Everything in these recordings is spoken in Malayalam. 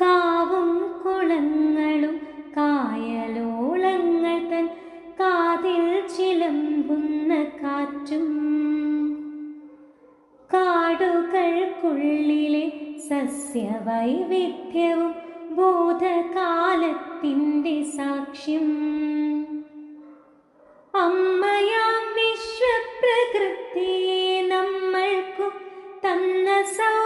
കാവും കുളങ്ങളും കായലോളങ്ങൾ തൻ കാതിൽ ചിലമ്പുന്ന കാറ്റും. കാടുകൾക്കുള്ളിലെ സസ്യവൈവിധ്യവും ബോധകാലത്തിന്റെ സാക്ഷ്യം. അമ്മയാം വിശ്വപ്രകൃതിയെ നമ്മൾക്കു തന്ന സൗഭാഗ്യങ്ങളെല്ലാം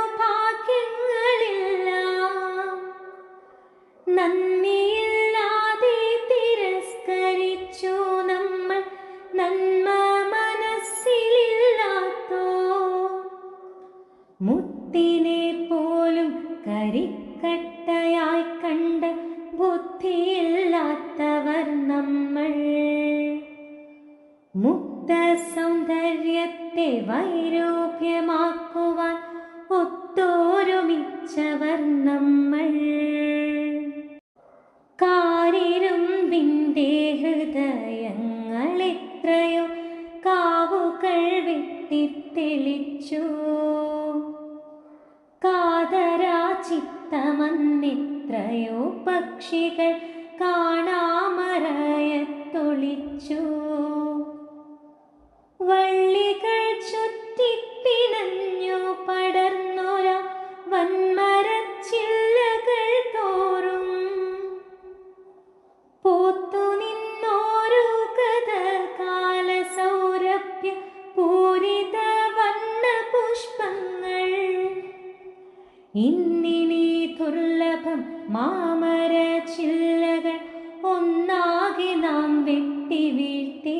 പോലും കരിക്കട്ടയായി കണ്ട ബുദ്ധിയില്ലാത്തവർ നമ്മൾ. മുക്ത സൗന്ദര്യത്തെ വൈരൂപ്യമാക്കുവാൻ ഒത്തോരുമിച്ചവർ നമ്മൾ. കാരിരുമ്പിന്റെ ഹൃദയങ്ങളെത്രയോ കാവുകൾ വെട്ടിത്തെളിച്ചു. കാതരാ ചിത്തമന്നെത്രയോ പക്ഷികൾ കാണാമറയത്തൊളിച്ചു. ഇന്നിനി ദുർലഭം മാമര ചില്ലകൾ ഒന്നാകെ നാം വെട്ടി വീഴ്ത്തി.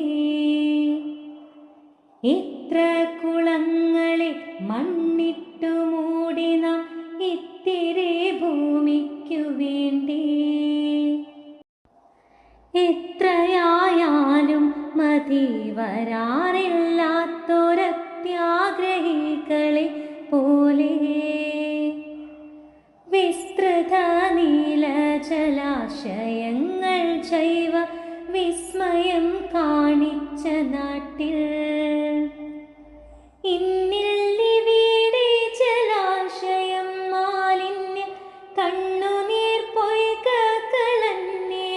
ഇത്ര കുളങ്ങളെ മണ്ണിട്ടു മൂടി നാം ഇത്തിരി ഭൂമിക്കു വേണ്ടി. എത്രയായാലും മതി വരാറില്ലാത്തൊരത്യാഗ്രഹികളെ പോലെ ജലാശയങ്ങൾ ജൈവ വിസ്മയം കാണിച്ച നാട്ടിൽ. ഇന്നില്ലിവിടെ ജലാശയം മാലിന്യ കണ്ണുനീർ പൊയ്കളന്നേ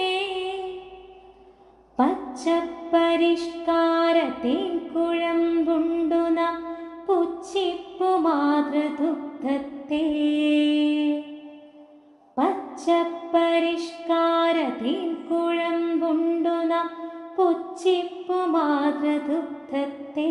പച്ചപ്പരിഷ്കാരത്തിൻ കുഴമ്പുണ്ടു നാം പുച്ചിപ്പു മാതൃദുഗ്ധത്തെ പച്ചപ്പരിഷ്കാരത്തിൻ കുഴമ്പുണ്ടു നാം പുച്ചിപ്പു മാതൃദുഗ്ധത്തെ